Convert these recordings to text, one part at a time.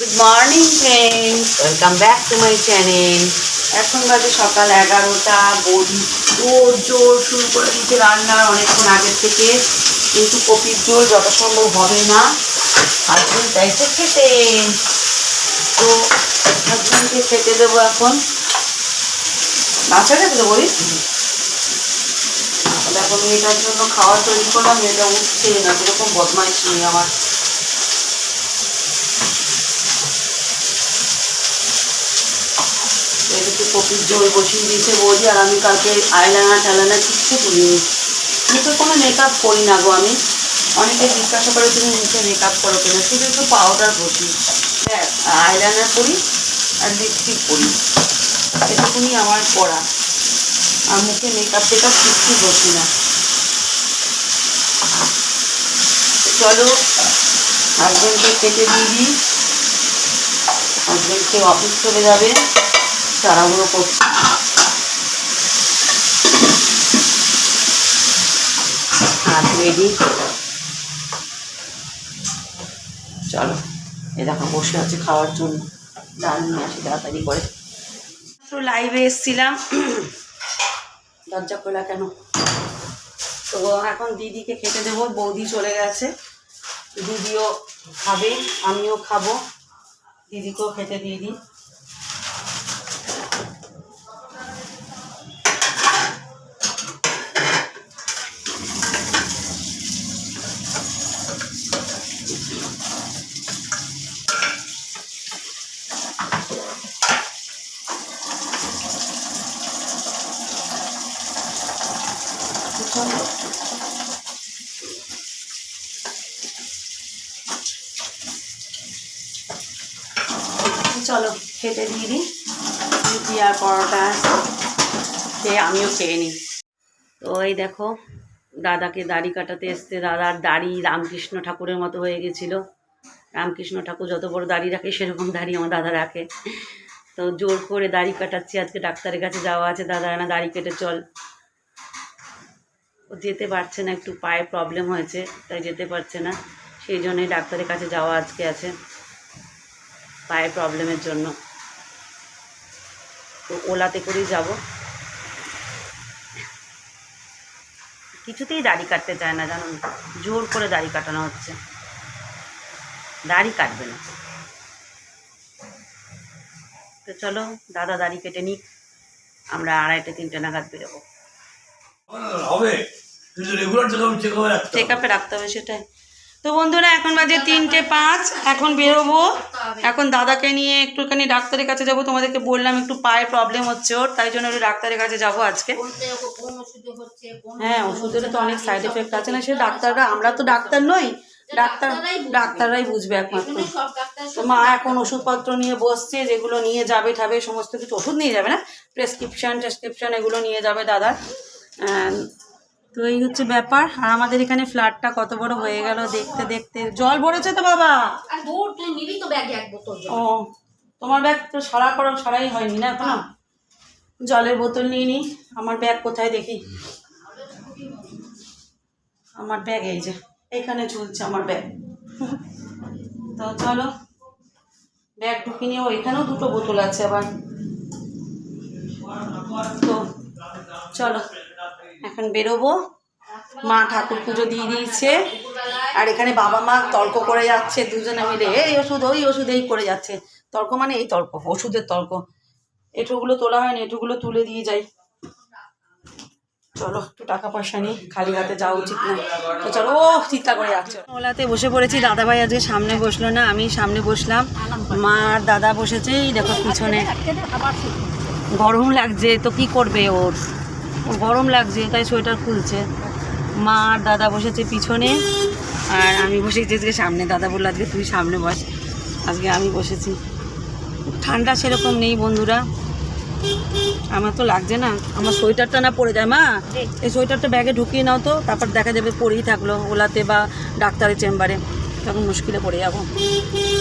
Good morning friends welcome back to my channel এখন বাজে সকাল এগারোটা, বডি জোর জোর শুরু করে দিয়েছে রান্নার অনেকক্ষণ আগের থেকে। কিন্তু কপির জোর যত সম্ভব হবে না হাজবেন্ড চাইছে খেতে। তো হাজবেন্ডকে খেতে দেবো এখন। নাচা খেতে দেবো দেখো মেয়েটার জন্য খাওয়া তৈরি করলাম, মেয়েটা উঠছে না, কীরকম বদমাইশ নিয়ে আমার। কপির জল বসিয়ে দিয়েছে বৌদি, আর আমি কালকে আইলানা টাইলানা কিচ্ছু তুলিনি। মুখে কোনো মেকআপ করি না গো আমি। অনেকে জিজ্ঞাসা করে, তুমি মুখে মেকআপ করো কিনা? শুধু একটু পাউডার বসি হ্যাঁ আইলাইনার করি আর লিপস্টিক করি। এটুকুনি আমার পড়া আর মুখে মেকআপ টেকআপ কিচ্ছু বসি না। চলো হাজব্যান্ডকে কেটে দিয়ে দিই। হাজব্যান্ডকে অফিস চলে যাবে। তাড়াহুড়ো করছি। হাত রেডি। চলো এ বসে আছে খাওয়ার জন্য। ডাল নিয়ে আসি তাড়াতাড়ি করে। লাইভে এসছিলাম। দরজা খোলা কেন? তো এখন দিদিকে খেতে দেবো। বৌদি চলে গেছে। দিদিও খাবে, আমিও খাব। দিদিকেও খেতে দিয়ে দিই। চলো চলো খেতে দিয়ে দিই। রুটি আর পরোটা খেয়ে আমিও খেয়ে নিই। তো এই দেখো, দাদাকে দাড়ি কাটাতে এসছে। দাদার দাড়ি রামকৃষ্ণ ঠাকুরের মতো হয়ে গেছিল। রামকৃষ্ণ ঠাকুর যত বড় দাড়ি রাখে, সেরকম দাড়ি আমার দাদা রাখে। তো জোর করে দাড়ি কাটাচ্ছি। আজকে ডাক্তারের কাছে যাওয়া আছে। দাদা না দাড়ি কেটে চল। ও যেতে পারছে না, একটু পায়ে প্রবলেম হয়েছে, তাই যেতে পারছে না। সেই জন্যই ডাক্তারের কাছে যাওয়া আজকে আছে, পায়ে প্রবলেমের জন্য। তো ওলাতে করেই যাব। কিছুতেই দাড়ি কাটতে চায় না, জানো? জোর করে দাড়ি কাটানো হচ্ছে। দাড়ি কাটবে না। তো চলো, দাদা দাড়ি কেটে নিক, আমরা আড়াইটে, তিনটে নাগাদ বেরোবো। হবে। রাখতে হবে, সেটাই। তো বন্ধুরা, এখন বাজে তিনটে পাঁচ, এখন বেরোবো। এখন দাদাকে নিয়ে একটুখানি ডাক্তারের কাছে যাব। তোমাদেরকে বললাম একটু পায়ে প্রবলেম হচ্ছে ওর, তাই জন্য একটু ডাক্তারের কাছে যাব আজকে। হ্যাঁ ওষুধের তো অনেক সাইড এফেক্ট আছে না, সে ডাক্তাররা, আমরা তো ডাক্তার নই। ডাক্তার, ডাক্তাররাই বুঝবে একমাত্র। মা এখন ওষুধপত্র নিয়ে বসছে, যেগুলো নিয়ে যাবে ঠাবে, সমস্ত কিছু ওষুধ নিয়ে যাবে না? প্রেসক্রিপশন টেসক্রিপশন এগুলো নিয়ে যাবে দাদার। তো এই হচ্ছে ব্যাপার। আর আমাদের এখানে ফ্ল্যাটটা কত বড় হয়ে গেল দেখতে দেখতে। জল ভরেছে তো বাবা। ও তোমার ব্যাগ তো সারা করা সারাই হয়নি না এখনও? জলের বোতল নিয়ে নি। আমার ব্যাগ কোথায় দেখি? আমার ব্যাগ এই যে এখানে ঝুলছে আমার ব্যাগ। তো চলো ব্যাগ ঢুকি নিয়ে এখানেও দুটো বোতল আছে আবার। তো চলো। এখন বেরোবো। মা ঠাকুর পুজো দিয়ে দিয়েছে। আর এখানে বাবা মা তর্ক করে যাচ্ছে দুজনে মিলে। এই ওষুধ ওই ওষুধ এই করে যাচ্ছে। তর্ক মানে এই তর্ক ওষুধের তর্ক। এঁঠোগুলো তোলা হয়নি এঁঠোগুলো তুলে দিয়ে যাই। চলো একটু টাকা পয়সা নিই খালি হাতে যাওয়া উচিত না। তো চলো ও চিন্তা করে যাচ্ছে। ওলাতে বসে পড়েছি দাদাভাই আজকে সামনে বসল না আমি সামনে বসলাম। মা আর দাদা বসেছে এই দেখো পিছনে। গরম লাগছে তো কি করবে ওর? গরম লাগছে তাই সোয়েটার খুলছে। মা আর দাদা বসেছে পিছনে আর আমি বসেছি আজকে সামনে। দাদা বলল আজকে তুই সামনে বস। আজকে আমি বসেছি। ঠান্ডা সেরকম নেই বন্ধুরা। আমার তো লাগছে না। আমার সোয়েটারটা না পড়ে যায়। মা এই সোয়েটারটা ব্যাগে ঢুকিয়ে নাও তো তারপর দেখা যাবে পরেই থাকল ওলাতে বা ডাক্তারের চেম্বারে। তখন মুশকিলে পড়ে যাব।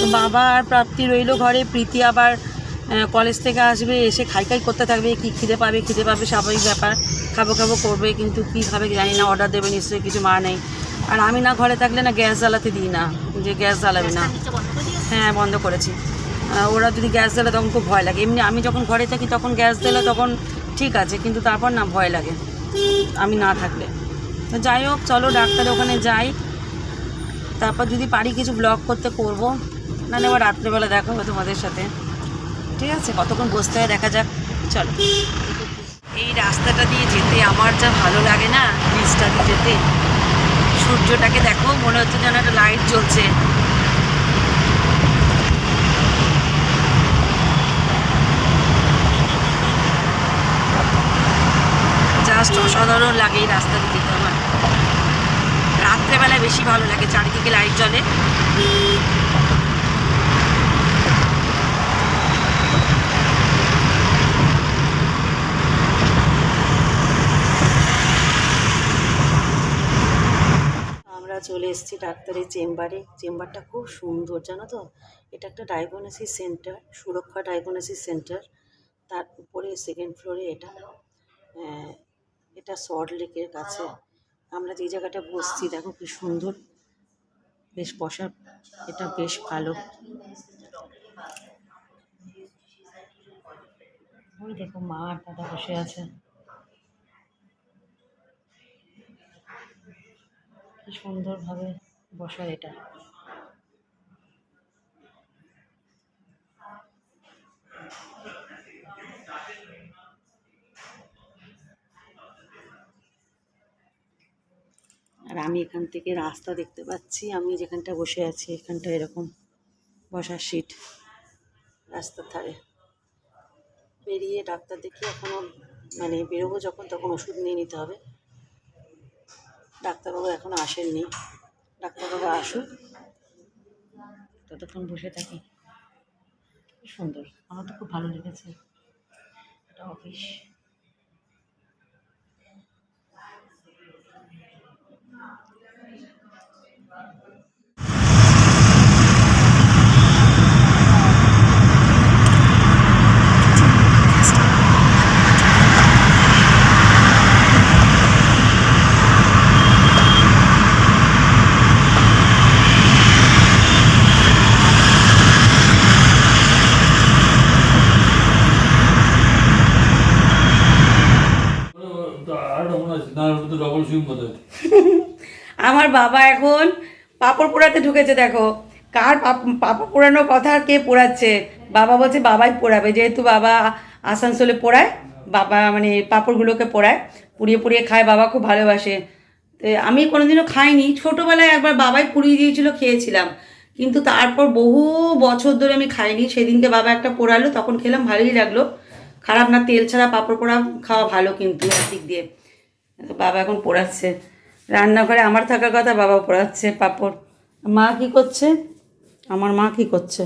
তো বাবা আর প্রাপ্তি রইল ঘরে প্রীতি আবার কলেজ থেকে আসবে, এসে খাই খাই করতে থাকবে, কি খিদে পাবে খিদে পাবে, স্বাভাবিক ব্যাপার। খাব খাব করবে, কিন্তু কী খাবে জানি না অর্ডার দেবে নিশ্চয়ই, কিছু মা নেই। আর আমি না ঘরে থাকলে না গ্যাস জ্বালাতে দিই না, যে গ্যাস জ্বালাবে না। হ্যাঁ বন্ধ করেছি। ওরা যদি গ্যাস দিলে তখন খুব ভয় লাগে। এমনি আমি যখন ঘরে থাকি, তখন গ্যাস দিলে তখন ঠিক আছে, কিন্তু তারপর না ভয় লাগে, আমি না থাকলে। তো যাই হোক, চলো ডাক্তারের ওখানে যাই। তারপর যদি পারি কিছু ব্লগ করতে করব। নাহলে আবার রাত্রেবেলা দেখা হবে তোমাদের সাথে। ঠিক আছে, কতক্ষণ বসতে হয় দেখা যাক। চলো। এই রাস্তাটা দিয়ে যেতে আমার যা ভালো লাগে না ব্রিজটা দিয়ে যেতে। সূর্যটাকে দেখো, মনে হচ্ছে যেন একটা লাইট জ্বলছে। জাস্ট অসাধারণ লাগে এই রাস্তা দিয়ে যেতে আমার। রাত্রেবেলায় বেশি ভালো লাগে, চারিদিকে লাইট জ্বলে। আমরা চলে এসেছি ডাক্তারের চেম্বারে। চেম্বারটা খুব সুন্দর জানো তো? এটা একটা diagnosis centre Suraksha diagnosis centre তার উপরে সেকেন্ড ফ্লোরে এটা। আহ, এটা সল্ট লেকের কাছে। আমরা যে জায়গাটা বসছি দেখো কি সুন্দর। বেশ বসার এটা বেশ ভালো। ওই দেখো মা আর দাদা বসে আছে। কি সুন্দরভাবে বসা এটা। আর আমি এখান থেকে রাস্তা দেখতে পাচ্ছি, আমি যেখানটা বসে আছি এখানটা এরকম বসার সিট রাস্তার ধারে। বেরিয়ে ডাক্তার দেখিয়ে এখনও মানে বেরোবো যখন, তখন ওষুধ নিয়ে নিতে হবে। ডাক্তারবাবু এখনও আসেননি। ডাক্তারবাবু আসুক। ততক্ষণ বসে থাকি। সুন্দর। আমার তো খুব ভালো লেগেছে। এটা অফিস আরেকটা মনে আছে না ওটা তো ডবল বোধ আমার বাবা এখন পাপড় পোড়াতে ঢুকেছে, দেখো। কার পাপ- পাপড় পোড়ানোর কথা কে পোড়াচ্ছে? বাবা বলছে, বাবাই পোড়াবে। যেহেতু বাবা আসানসোলে পোড়ায়, বাবা মানে পাপড়গুলোকে পোড়ায়, পুড়িয়ে পুড়িয়ে খায়, বাবা খুব ভালোবাসে। আমি কোনোদিনও খাইনি। ছোটোবেলায় একবার বাবাই পুড়িয়ে দিয়েছিল, খেয়েছিলাম। কিন্তু তারপর বহু বছর ধরে আমি খাইনি। সেদিনকে বাবা একটা পোড়ালো, তখন খেলাম, ভালোই লাগল। খারাপ না, তেল ছাড়া পাপড় পোড়া খাওয়া ভালো কিন্তু একদিক দিয়ে। বাবা এখন পোড়াচ্ছে। রান্নাঘরে আমার থাকার কথা বাবা পোড়াচ্ছে, পাপড়। মা কি করছে? আমার মা কি করছে?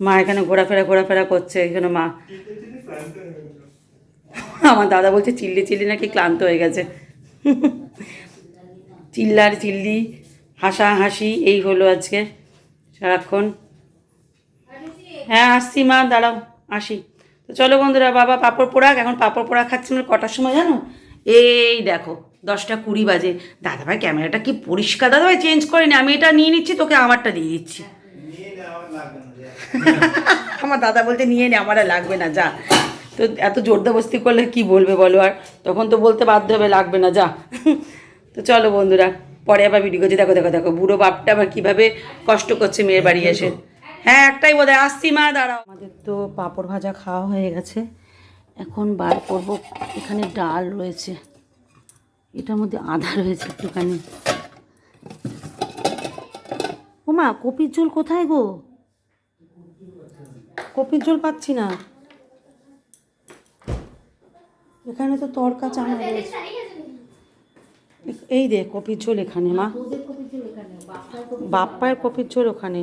মা এখানে ঘোরাফেরা ঘোরাফেরা করছে এখানে মা। আমার দাদা বলছে, চিল্লি চিল্লি নাকি ক্লান্ত হয়ে গেছে। চিল্লার চিল্লি, হাসা হাসি, এই হলো আজকে সারাক্ষণ। হ্যাঁ আসছি মা, দাঁড়াও, আসি। তো চলো বন্ধুরা, বাবা পাপড় পোড়াক, এখন পাপড় পোড়া খাচ্ছি মানে কটার সময় জানো? এই দেখো, দশটা কুড়ি বাজে। দাদাভাই, ক্যামেরাটা কি পরিষ্কার? দাদাভাই চেঞ্জ করিনি আমি এটা নিয়ে নিচ্ছি, তোকে আমারটা দিয়ে দিচ্ছি। আমার দাদা বলতে নিয়ে নে আমার লাগবে না, যা। তো এত জোরদাবস্তি করলে কি বলবে বলো আর? তখন তো বলতে বাধ্য হবে, লাগবে না, যা। তো চলো বন্ধুরা, পরে আবার ভিডিও করছি। দেখো দেখো দেখো, বুড়ো বাপটা আবার কীভাবে কষ্ট করছে মেয়ের বাড়ি এসে। হ্যাঁ একটাই বোধ হয় আসছি মা, দাঁড়াও। আমাদের তো পাঁপড় ভাজা খাওয়া হয়ে গেছে। এখন বার করব। এখানে ডাল রয়েছে। এটার মধ্যে আদা রয়েছে একটুখানি। ও মা কপির ঝোল কোথায় গো? কপির ঝোল পাচ্ছি না। এখানে তো তরকা চানা রয়েছে। এই দে কপির ঝোল এখানে মা। বাপ্পায়ের কপির ঝোল ওখানে।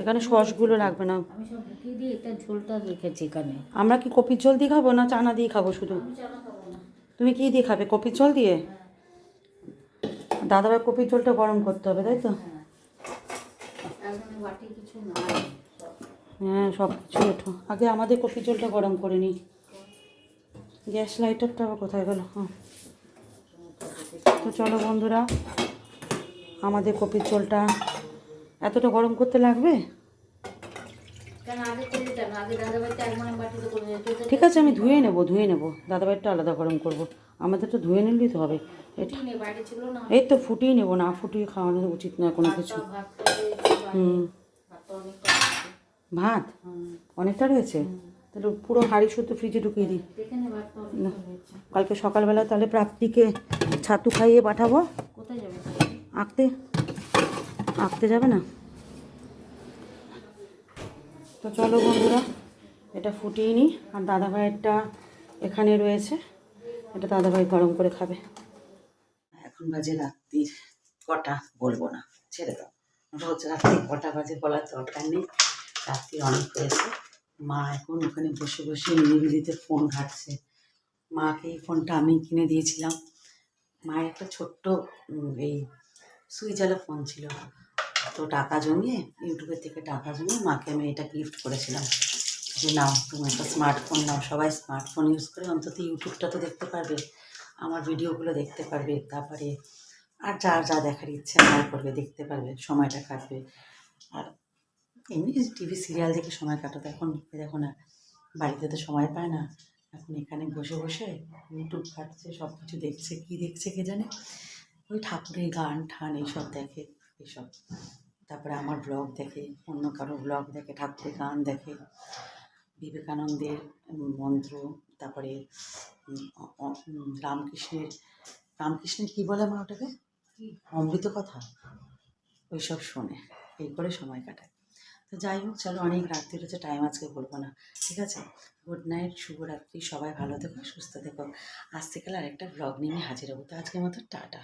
এখানে সসগুলো লাগবে না। কি দিয়ে এটা ঝোলটা রেখেছি এখানে। আমরা কি কপির ঝোল দিয়ে খাব না চানা দিয়ে খাব শুধু? তুমি কি দিয়ে খাবে কপির ঝোল দিয়ে? দাদাভাই কপির ঝোলটা গরম করতে হবে তাই তো? নাই। হ্যাঁ সব কিছু ওঠো। আগে আমাদের কপির ঝোলটা গরম করে নিই। গ্যাস লাইটারটা আবার কোথায় গেল? হ্যাঁ। তো চলো বন্ধুরা আমাদের কপির ঝোলটা এতটা গরম করতে লাগবে? ঠিক আছে আমি ধুয়ে নেব ধুয়ে নেব। দাদাভাইটা আলাদা গরম করব। আমাদের তো ধুয়ে নিলেই তো হবে। এই তো ফুটিয়ে নেব না ফুটিয়ে খাওয়ানো উচিত নয় কোনো কিছু। হুম। ভাত অনেকটা রয়েছে। তাহলে পুরো হাঁড়ি শুদ্ধ ফ্রিজে ঢুকিয়ে দিই। কালকে সকালবেলা তাহলে প্রাপ্তিকে ছাতু খাইয়ে পাঠাবো। কোথায় যাবে? আঁকতে। আঁকতে যাবে না? তো চলো বন্ধুরা, এটা ফুটিয়ে নিই। আর দাদাভাইয়েরটা এখানে রয়েছে, এটা দাদাভাই গরম করে খাবে। এখন বাজে রাত্রির কটা? বলব না, ছেড়ে দাও। রোজ রাত্রি কটা বাজে বলার দরকার নেই। রাত্রি অনেক হয়েছে। মা এখন ওখানে বসে বসে নিরিবিলিতে ফোন ঘাটছে। মাকে এই ফোনটা আমি কিনে দিয়েছিলাম। মায়ের একটা ছোট্ট এই সুইচওয়ালা ফোন ছিল। তো টাকা জমিয়ে, ইউটিউবের থেকে টাকা জমিয়ে মাকে আমি এটা গিফট করেছিলাম। যে নাও, তুমি একটা স্মার্টফোন নাও, সবাই স্মার্টফোন ইউজ করে, অন্তত ইউটিউবটা তো দেখতে পারবে, আমার ভিডিওগুলো দেখতে পারবে, তারপরে আর যা যা দেখার ইচ্ছে না করবে, দেখতে পারবে, সময়টা কাটবে। আর এমনি টিভি সিরিয়াল দেখে সময় কাটাতে, এখন দেখো না, বাড়িতে তো সময় পায় না। এখন এখানে বসে বসে ইউটিউব ঘাটছে সব কিছু দেখছে, কী দেখছে কে জানে? ওই ঠাকুরের গান, ঠান এইসব দেখে। এইসব। তারপরে আমার ব্লগ দেখে অন্য কারও ব্লগ দেখে ঠাকুরের গান দেখে বিবেকানন্দের মন্ত্র তারপরে রামকৃষ্ণের রামকৃষ্ণের কী বলে আমার ওটাকে? অমৃত কথা ওইসব শোনে এই করে সময় কাটায়। তো যাই হোক চলো অনেক রাত্রি হচ্ছে টাইম আজকে বলব না ঠিক আছে? গুড নাইট শুভরাত্রি সবাই ভালো থেকো সুস্থ থেকো। আজ থেকে আরেকটা ব্লগ নিয়ে হাজির হব। তো আজকের মতো টাটা।